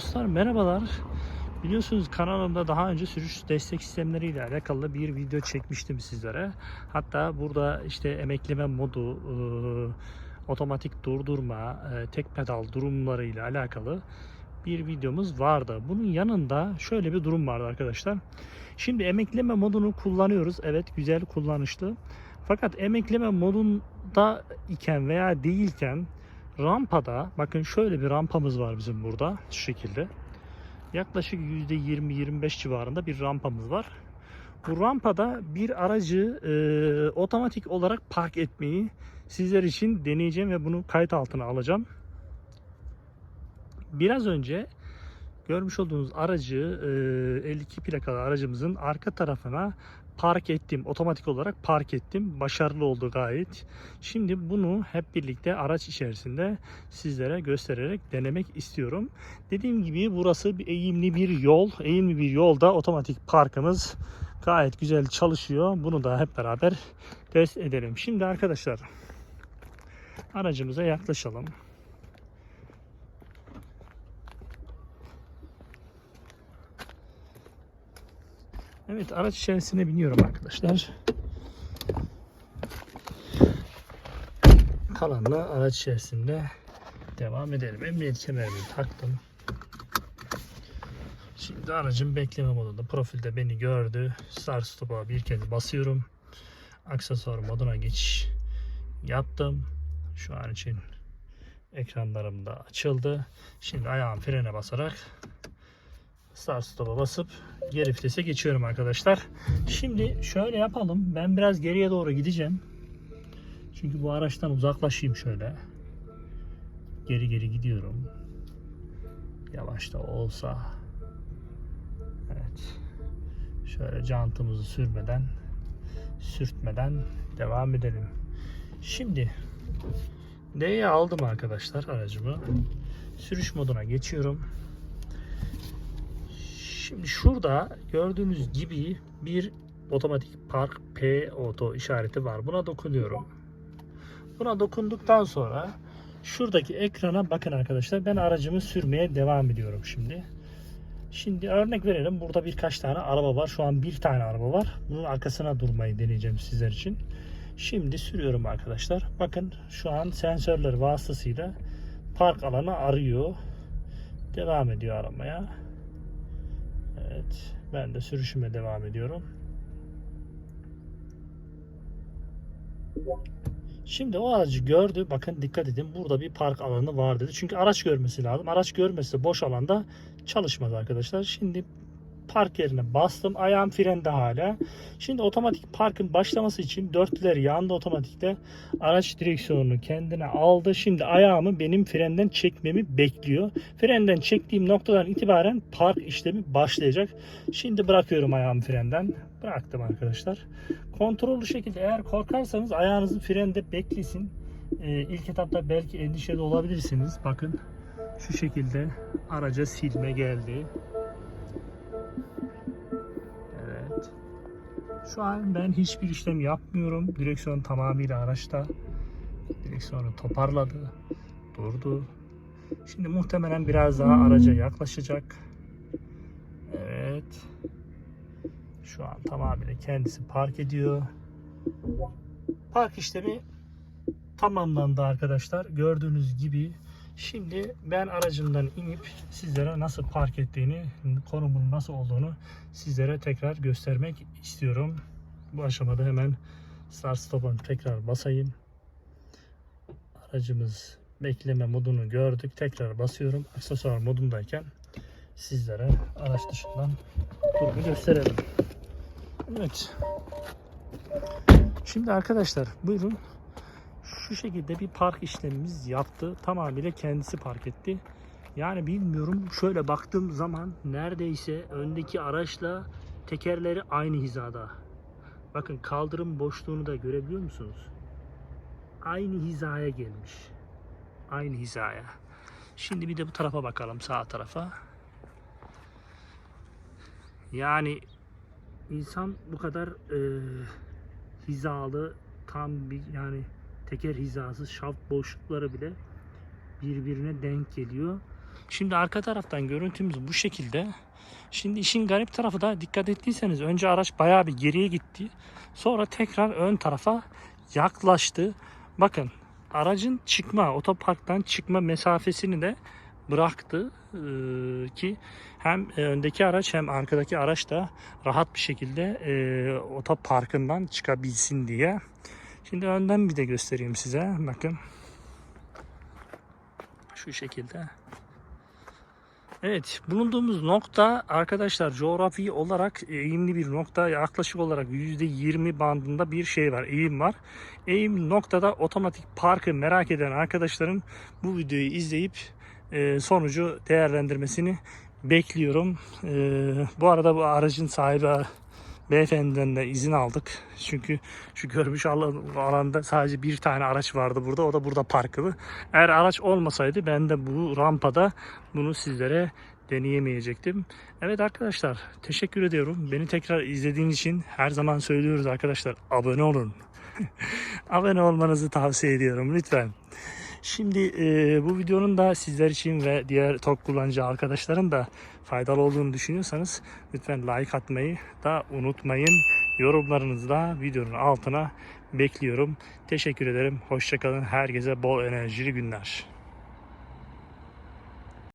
Dostlar merhabalar. Biliyorsunuz kanalımda daha önce sürüş destek sistemleriyle alakalı bir video çekmiştim sizlere. Hatta burada işte emekleme modu, e, otomatik durdurma, e, tek pedal durumlarıyla alakalı bir videomuz vardı. Bunun yanında şöyle bir durum vardı arkadaşlar. Şimdi emekleme modunu kullanıyoruz. Evet güzel kullanışlı. Fakat emekleme modunda iken veya değilken rampada bakın şöyle bir rampamız var bizim burada şu şekilde. Yaklaşık %20-25 civarında bir rampamız var. Bu rampada bir aracı e, otomatik olarak park etmeyi sizler için deneyeceğim ve bunu kayıt altına alacağım. Biraz önce görmüş olduğunuz aracı e, 52 plakalı aracımızın arka tarafına park ettim. Otomatik olarak park ettim. Başarılı oldu gayet. Şimdi bunu hep birlikte araç içerisinde sizlere göstererek denemek istiyorum. Dediğim gibi burası bir eğimli bir yol. Eğimli bir yolda otomatik parkımız gayet güzel çalışıyor. Bunu da hep beraber test edelim. Şimdi arkadaşlar aracımıza yaklaşalım. Evet araç içerisine biniyorum arkadaşlar. Kalanla araç içerisinde devam edelim. Emniyet kemerimi taktım. Şimdi aracın bekleme modunda profilde beni gördü. Start stop'a bir kez basıyorum. Aksesuar moduna geçiş yaptım. Şu an için ekranlarım da açıldı. Şimdi ayağım frene basarak start stop'a basıp geri vitese geçiyorum arkadaşlar. Şimdi şöyle yapalım. Ben biraz geriye doğru gideceğim. Çünkü bu araçtan uzaklaşayım şöyle. Geri geri gidiyorum. Yavaş da olsa. Evet. Şöyle jantımızı sürmeden sürtmeden devam edelim. Şimdi D'ye aldım arkadaşlar aracımı. Sürüş moduna geçiyorum. Şimdi şurada gördüğünüz gibi bir otomatik park P auto işareti var. Buna dokunuyorum. Buna dokunduktan sonra şuradaki ekrana bakın arkadaşlar. Ben aracımı sürmeye devam ediyorum şimdi. Şimdi örnek verelim. Burada birkaç tane araba var. Şu an bir tane araba var. Bunun arkasına durmayı deneyeceğim sizler için. Şimdi sürüyorum arkadaşlar. Bakın şu an sensörler vasıtasıyla park alanı arıyor. Devam ediyor aramaya. Evet. Ben de sürüşüme devam ediyorum. Şimdi o aracı gördü. Bakın dikkat edin. Burada bir park alanı var dedi. Çünkü araç görmesi lazım. Araç görmesi boş alanda çalışmaz arkadaşlar. Şimdi park yerine bastım. Ayağım frende hala. Şimdi otomatik parkın başlaması için dörtlüler yandı otomatikte. Araç direksiyonunu kendine aldı. Şimdi ayağımı benim frenden çekmemi bekliyor. Frenden çektiğim noktadan itibaren park işlemi başlayacak. Şimdi bırakıyorum ayağımı frenden. Bıraktım arkadaşlar. Kontrollü şekilde eğer korkarsanız ayağınızı frende beklesin. Ee, ilk etapta belki endişeli olabilirsiniz. Bakın şu şekilde araca silme geldi. Şu an ben hiçbir işlem yapmıyorum. Direksiyon tamamıyla araçta. Direksiyonu toparladı. Durdu. Şimdi muhtemelen biraz daha araca yaklaşacak. Evet. Şu an tamamıyla kendisi park ediyor. Park işlemi tamamlandı arkadaşlar. Gördüğünüz gibi Şimdi ben aracımdan inip sizlere nasıl park ettiğini, konumun nasıl olduğunu sizlere tekrar göstermek istiyorum. Bu aşamada hemen start stop'a tekrar basayım. Aracımız bekleme modunu gördük. Tekrar basıyorum. Aksesuar modundayken sizlere araç dışından durumu gösterelim. Evet. Şimdi arkadaşlar buyurun şu şekilde bir park işlemimiz yaptı. Tamamıyla kendisi park etti. Yani bilmiyorum şöyle baktığım zaman neredeyse öndeki araçla tekerleri aynı hizada. Bakın kaldırım boşluğunu da görebiliyor musunuz? Aynı hizaya gelmiş. Aynı hizaya. Şimdi bir de bu tarafa bakalım sağ tarafa. Yani insan bu kadar e, hizalı tam bir yani teker hizası şaft boşlukları bile birbirine denk geliyor. Şimdi arka taraftan görüntümüz bu şekilde. Şimdi işin garip tarafı da dikkat ettiyseniz önce araç bayağı bir geriye gitti. Sonra tekrar ön tarafa yaklaştı. Bakın aracın çıkma otoparktan çıkma mesafesini de bıraktı Ee, ki hem öndeki araç hem arkadaki araç da rahat bir şekilde e, otoparkından çıkabilsin diye. Şimdi önden bir de göstereyim size. Bakın. Şu şekilde. Evet, bulunduğumuz nokta arkadaşlar coğrafi olarak eğimli bir nokta. Yaklaşık olarak %20 bandında bir şey var, eğim var. Eğim noktada otomatik parkı merak eden arkadaşların bu videoyu izleyip e, sonucu değerlendirmesini bekliyorum. E, bu arada bu aracın sahibi beyefendiden de izin aldık. Çünkü şu görmüş alan- alanda sadece bir tane araç vardı burada. O da burada parkılı. Eğer araç olmasaydı ben de bu rampada bunu sizlere deneyemeyecektim. Evet arkadaşlar teşekkür ediyorum. Beni tekrar izlediğiniz için her zaman söylüyoruz arkadaşlar abone olun. abone olmanızı tavsiye ediyorum lütfen. Şimdi e, bu videonun da sizler için ve diğer TOK kullanıcı arkadaşların da faydalı olduğunu düşünüyorsanız lütfen like atmayı da unutmayın. Yorumlarınızı da videonun altına bekliyorum. Teşekkür ederim. Hoşçakalın. Herkese bol enerjili günler.